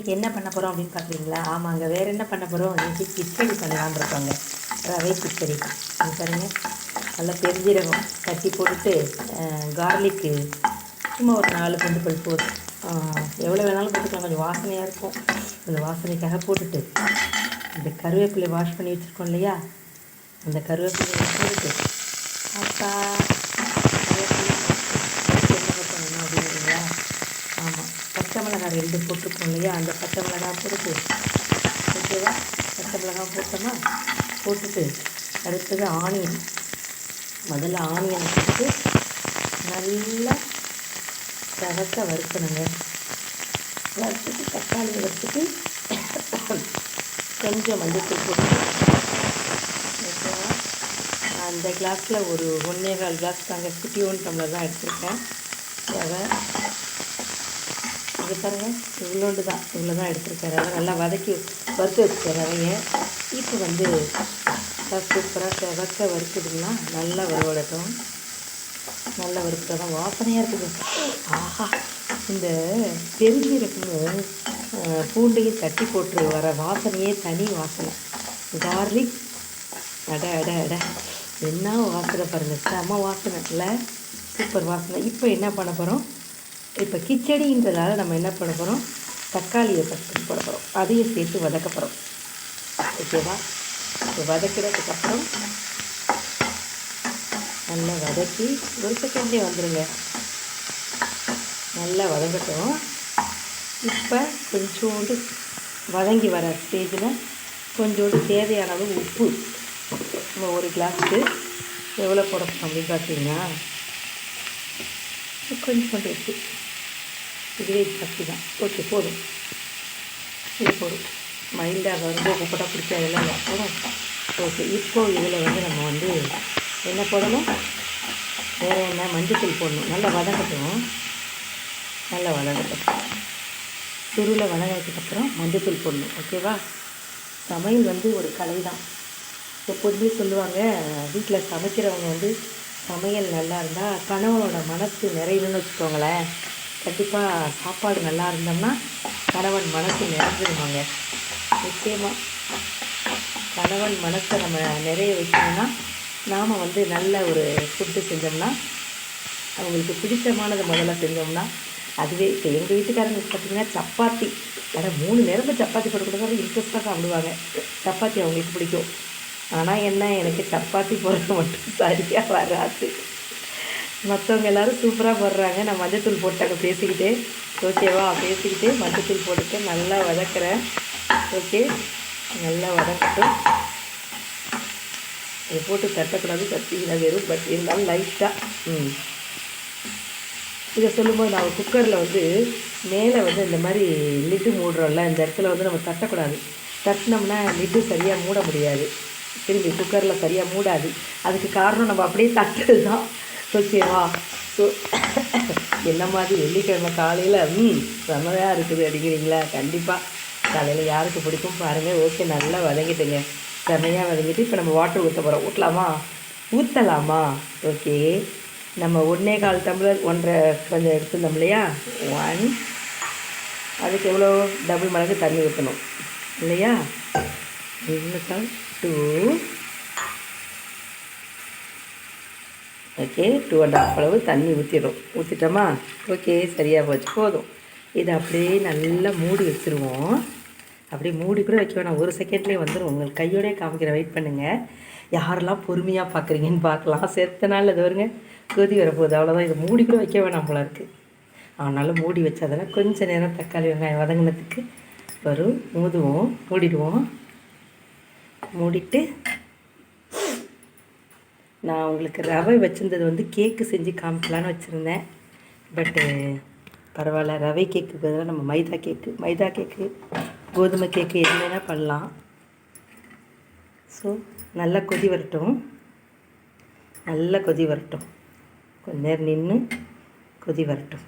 இன்றைக்கி என்ன பண்ண போகிறோம் அப்படின்னு பார்க்குறீங்களா ஆமாங்க வேறு என்ன பண்ண போகிறோம் இன்றைக்கி கிச்சடி பண்ணலான் இருக்கோங்க. ரவை கிச்சடி. இது நல்லா பெருஞ்சீரகம் தட்டி போட்டுட்டு கார்லிக்கு சும்மா ஒரு நாலு கொண்டு போய் போட்டு எவ்வளோ வேணாலும் போட்டுக்கலாம். கொஞ்சம் வாசனையாக இருக்கும். அந்த வாசனைக்காக போட்டுட்டு இந்த கருவேப்பிலை வாஷ் பண்ணி வச்சுருக்கோம் இல்லையா? அந்த கருவேப்பிலையை போட்டுட்டு அப்பா கருவேப்பிலை என்ன பண்ணணும் அப்படிங்கிறீங்களா ஆமாம் பச்சை மிளகாய் ரெண்டு போட்டிருக்கோம் இல்லையா? அந்த பச்சை மிளகாய் போட்டு ஓகேவா? பச்சை மிளகாய் போட்டோமா போட்டுட்டு அடுத்தது ஆனியன். முதல்ல ஆனியன் போட்டு நல்லா செவக்க வறுக்கணுங்க. வறுத்துட்டு தக்காளி வறுத்துட்டு கொஞ்சம் மஞ்சள் போட்டு ஓகேவா? அந்த கிளாஸில் ஒரு ஒன்றே கால் கிளாஸ் தாங்க. குட்டி ஒன் டம்ளர் தான் எடுத்திருக்கேன். ரவை இது பாருங்கள் இவ்வளோண்டு தான். இவ்வளோ தான் எடுத்துருக்காரு. ரவை நல்லா வதக்கி வறுத்து வச்சுட்டேன் ரவையை இப்போ வந்து சூப்பராக செவக்க வறுக்குதுங்களா? நல்லா வறுவடட்டும். நல்லா வறுத்தா தான் வாசனையாக இருக்குது. ஆஹா இந்த பெருஞ்சீரகமும் பூண்டையும் தட்டி போட்டு வர வாசனையே தனி வாசனை. கார்லிக். அட அட அட. என்ன வாசனை பாருங்கள் செம்ம வாசனை. இல்லை சூப்பர் வாசனை. இப்போ என்ன பண்ண போகிறோம் இப்போ கிச்சடின்றதால நம்ம என்ன பண்ண போகிறோம் தக்காளியை ஃபஸ்ட்டு போட போகிறோம் அதையும் சேர்த்து வதக்க போகிறோம் ஓகேவா இப்போ வதக்கிறதுக்கப்புறம் நல்லா வதக்கி ஒரு செகண்ட்லேயே வந்துடுங்க நல்லா வதங்கட்டும். இப்போ கொஞ்சோண்டு வதங்கி வர ஸ்டேஜில் கொஞ்சோண்டு தேவையான அளவு உப்பு. நம்ம ஒரு கிளாஸுக்கு எவ்வளோ போட அப்படின்னு பார்த்தீங்கன்னா கொஞ்சோண்டு உப்பு. இதுவே சக்தி தான். ஓகே போதும். இது போதும். மைல்டாக ரொம்ப உப்பு போட்டால் இதெல்லாம் போதும் ஓகே இப்போ இதில் வந்து நம்ம வந்து என்ன போடணும்? வேறு என்ன? மஞ்சத்தூள் போடணும். நல்லா வதங்கட்டும். நல்லா வதங்கட்டும். சுருளில் வதங்கினதுக்கப்புறம் மஞ்சத்தூள் போடணும். ஓகேவா சமையல் வந்து ஒரு கலை தான். எப்போதுமே சொல்லுவாங்க வீட்டில் சமைக்கிறவங்க வந்து சமையல் நல்லா இருந்தால் கணவனோட மனசு நிறையணும்னு வச்சுக்கோங்களேன். கண்டிப்பாக சாப்பாடு நல்லா இருந்தோம்னா கணவன் மனசு நிறைஞ்சிருவாங்க நிச்சயமாக கணவன் மனசை நம்ம நிறைய வைக்கணும்னா நாம் வந்து நல்ல ஒரு ஃபுட்டு செஞ்சோம்னா அவங்களுக்கு பிடித்தமானது முதல்ல செஞ்சோம்னா அதுவே இப்போ எங்கள் வீட்டுக்காரங்க பார்த்திங்கன்னா சப்பாத்தி ஆனால் மூணு நேரமும் சப்பாத்தி போட்டு கொடுத்தா இன்ட்ரெஸ்ட்டாக சாப்பிடுவாங்க. சப்பாத்தி அவங்களுக்கு பிடிக்கும். ஆனால் என்ன எனக்கு சப்பாத்தி போடுறது மட்டும் சரியாக வராது. மற்றவங்க எல்லோரும் சூப்பராக போடுறாங்க. நான் மஞ்சத்தூள் போட்டாங்க பேசிக்கிட்டே. ஓகேவா பேசிக்கிட்டு மஞ்சத்தூள் போட்டுட்டு நல்லா வதக்குறேன். ஓகே நல்லா வதக்கட்டும் இதை போட்டு தட்டக்கூடாது. தட்டிங்கன்னா வெறும் பட் இருந்தாலும் லைட்டாக ம். இதை சொல்லும்போது நான் குக்கரில் வந்து மேலே வந்து இந்த மாதிரி லிட்டு மூடுறோம்ல இந்த இடத்துல வந்து நம்ம தட்டக்கூடாது. தட்டினோம்னா லிட்டு சரியாக மூட முடியாது. திரும்பி குக்கரில் சரியாக மூடாது. அதுக்கு காரணம் நம்ம அப்படியே தட்டுறது தான் ஓகேவா ஸோ என்ன மாதிரி வெள்ளிக்கிழமை காலையில் ம் செம்மையாக இருக்குது அப்படிங்கிறீங்களா? கண்டிப்பாக காலையில் யாருக்கு பிடிக்கும் பாருங்கள் ஓகே நல்லா வதங்கிட்டுங்க. செம்மையாக வதங்கிட்டு இப்போ நம்ம வாட்டர் ஊற்ற போகிறோம் ஊற்றலாமா ஊற்றலாமா ஓகே. நம்ம ஒன்றே கால் டம்ளர் ஒன்றரை கொஞ்சம் எடுத்துருந்தோம் இல்லையா? ஒன் அதுக்கு எவ்வளோ? டபுள் மடங்கு தண்ணி ஊற்றணும் இல்லையா? இன்னும் two okay two and half அளவு தண்ணி ஊற்றிடும் ஊற்றிட்டோமா ஓகே சரியாக போச்சு. போதும். இதை அப்படியே நல்லா மூடி வச்சுருவோம். அப்படியே மூடி கூட வைக்க வேணாம். ஒரு செகண்ட்லேயே வந்துடும் உங்களுக்கு கையோடய காமிக்கிற வெயிட் பண்ணுங்கள் யாரெல்லாம் பொறுமையாக பார்க்குறீங்கன்னு பார்க்கலாம். செத்த நாள் அது வருங்க கொதி வரப்போகுது. அவ்வளோதான் இதை மூடி கூட வைக்க வேணாம் போல இருக்குது ஆனாலும் மூடி வச்சதெல்லாம் கொஞ்சம் நேரம் தக்காளி வெங்காயம் வதங்கினதுக்கு வரும். மூதுவோம் மூடிடுவோம். மூடிட்டு நான் உங்களுக்கு ரவை வச்சுருந்தது வந்து கேக்கு செஞ்சு காமிக்கலான்னு வச்சுருந்தேன். பட்டு பரவாயில்ல ரவை கேக்கு பதிலாக நம்ம மைதா கேக்கு மைதா கேக்கு கோதுமை கேக்கு எது வேணால் பண்ணலாம். ஸோ நல்லா கொதி வரட்டும். நல்லா கொதி வரட்டும். கொஞ்ச நேரம் நின்று கொதி வரட்டும்.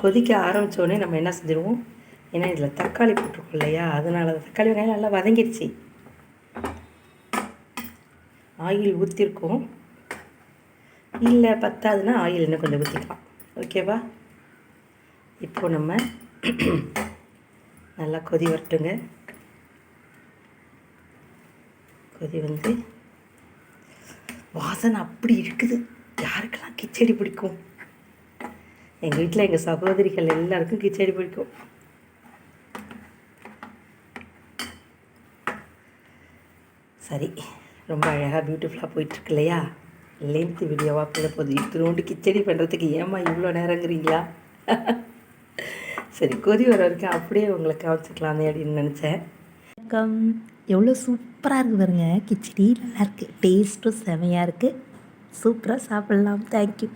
கொதிக்க ஆரம்பித்தோடனே நம்ம என்ன செஞ்சுருவோம்? ஏன்னா இதில் தக்காளி போட்டிருக்கோம் இல்லையா? அதனால தக்காளி வெங்காயம் நல்லா வதங்கிடுச்சு ஆயில் ஊற்றிருக்கோம் இல்லை பத்தாதுன்னா ஆயில் இன்னும் கொஞ்சம் ஊற்றிக்கலாம் ஓகேவா இப்போ நம்ம நல்லா கொதி வரட்டுங்க. கொதி வந்து வாசனை அப்படி இருக்குது. யாருக்கெல்லாம் கிச்சடி பிடிக்கும்? எங்கள் வீட்டில் எங்கள் சகோதரிகள் எல்லாருக்கும் கிச்சடி பிடிக்கும். சரி. ரொம்ப அழகாக பியூட்டிஃபுல்லாக போயிட்டுருக்கு இல்லையா? லென்த்து வீடியோவாக போட போகுது. இத்தினோண்டு கிச்சடி பண்ணுறதுக்கு ஏம்மா இவ்வளோ நேரங்கிறீங்களா? சரி கொதி வர வரைக்கும் அப்படியே உங்களை கவனிச்சிக்கலாமே அப்படின்னு நினச்சேன். வணக்கம். எவ்வளோ சூப்பராக இருக்குது பாருங்க. கிச்சடி நல்லாயிருக்கு டேஸ்ட்டும் செமையாக இருக்குது சூப்பராக சாப்பிட்லாம். தேங்க்யூ